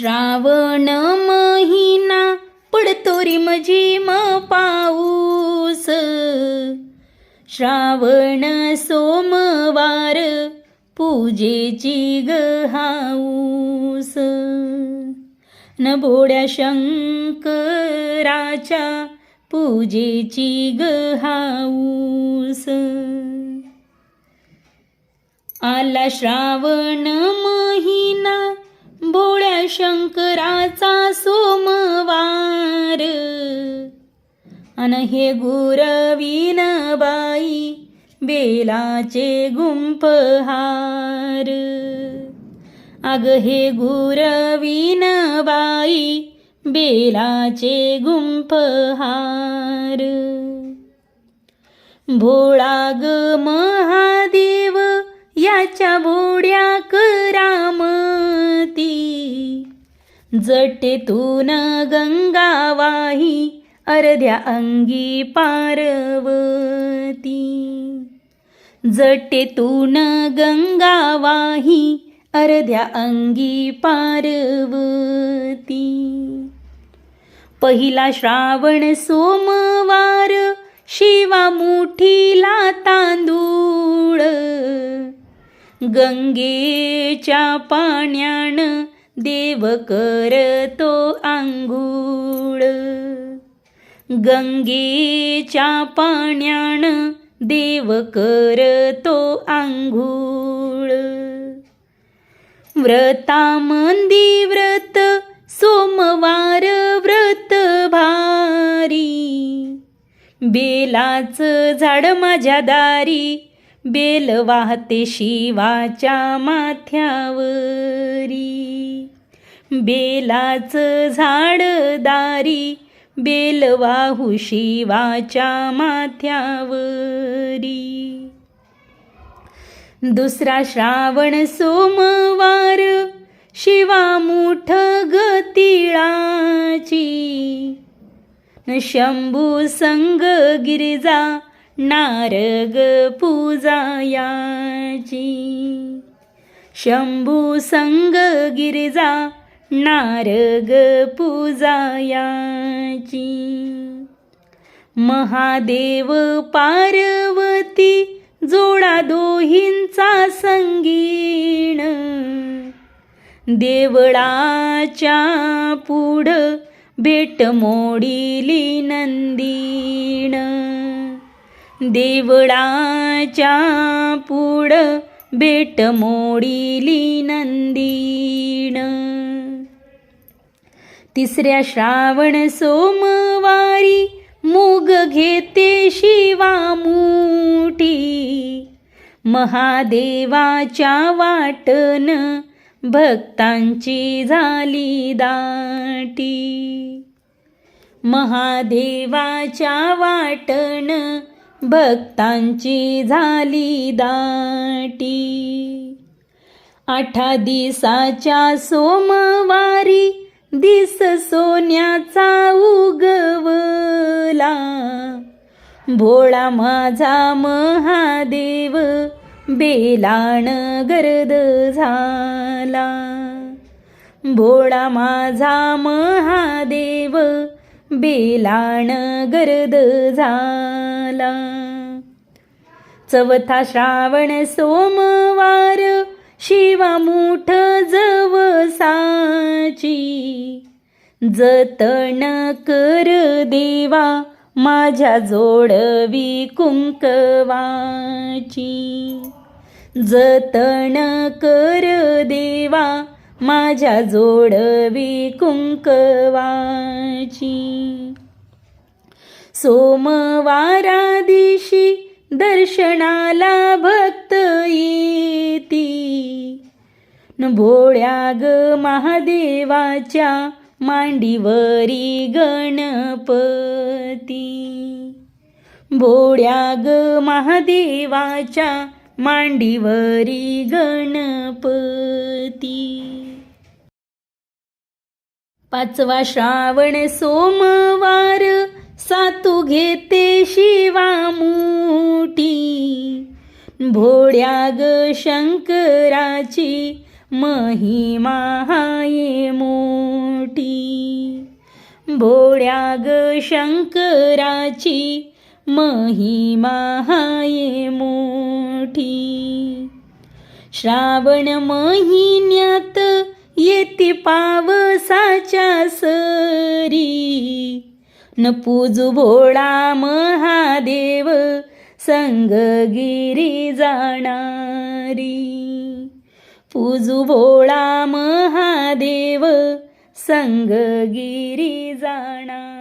श्रावण महिना पडतो रिमझिम पाऊस. श्रावण सोमवार पूजेची गहाऊस हाऊस. न भोड्या शंकराच्या पूजेची ग आला श्रावण महिना भोळ्या शंकराचा सोमवार. अन हे गुरवीन बाई बेलाचे गुंफहार अग हे गुरवीन बाई बेलाचे गुंफहार भोळा ग महादेव याच्या भोड्या जटेतून गंगा वाही अर्ध्या अंगी पारवती. जटेतून गंगा वाही अर्ध्या अंगी पारवती. पहिला श्रावण सोमवार शिवा मुठीला तांदूळ. गंगेच्या पाण्यानं देव करतो आंघोळ गंगेच्या पाण्यानं देव करतो आंघोळ व्रतामंदी व्रत सोमवार व्रत भारी. बेलाचं झाड माझ्या दारी बेल वाहते शिवाच्या माथ्यावरी. बेलाचं झाड दारी बेल वाहू शिवाच्या माथ्यावरी. दुसरा श्रावण सोमवार शिवा मुठ गतिळाची. शंभू संग गिरिजा नारग पूजायाची. शंभू संग गिरिजा नारग पूजायाची. महादेव पार्वती जोडा दोहींचा संगीण. देवळाच्या पुढं भेट मोडिली नंदीण. देवळाच्या पुढं भेट मोडिली नंदीण. तिसऱ्या श्रावण सोमवारी मुग घेते शिवा मुठी. महादेवाच्या वाटन भक्तांची झाली दाटी. महादेवाच्या वाटण भक्तांची झाली दाटी. आठा दिसाच्या सोमवारी दिस सोन्याचा उगवला. भोळा माझा महादेव बेलाण गर्द झाला. भोळा माझा महादेव बेलाण गर्द झाला. चौथा श्रावण सोमवार शिवा मुठ जवसाची. जतन कर देवा माझ्या जोडवी कुंकवाची. जतन कर देवा माझ्या जोडवी कुंकवाची. सोमवारा दिवशी दर्शनाला भक्त येती. न भोळ्या ग महादेवाच्या मांडीवरी गणपती. भोळ्या ग महादेवाच्या मांडीवरी गणपती. पाचवा श्रावण सोमवार सातू घेते शिवा भोळ्या भोड्या ग शंकराची महिमा हाये मोठी. भोळ्या ग शंकराची महिमा हाये मोठी. श्रावण महिन्यात येत देवाच्या सरी. न पूजू भोळा महादेव संगगिरी जाणारी. पूजू भोळा महादेव संगगिरी जाणार.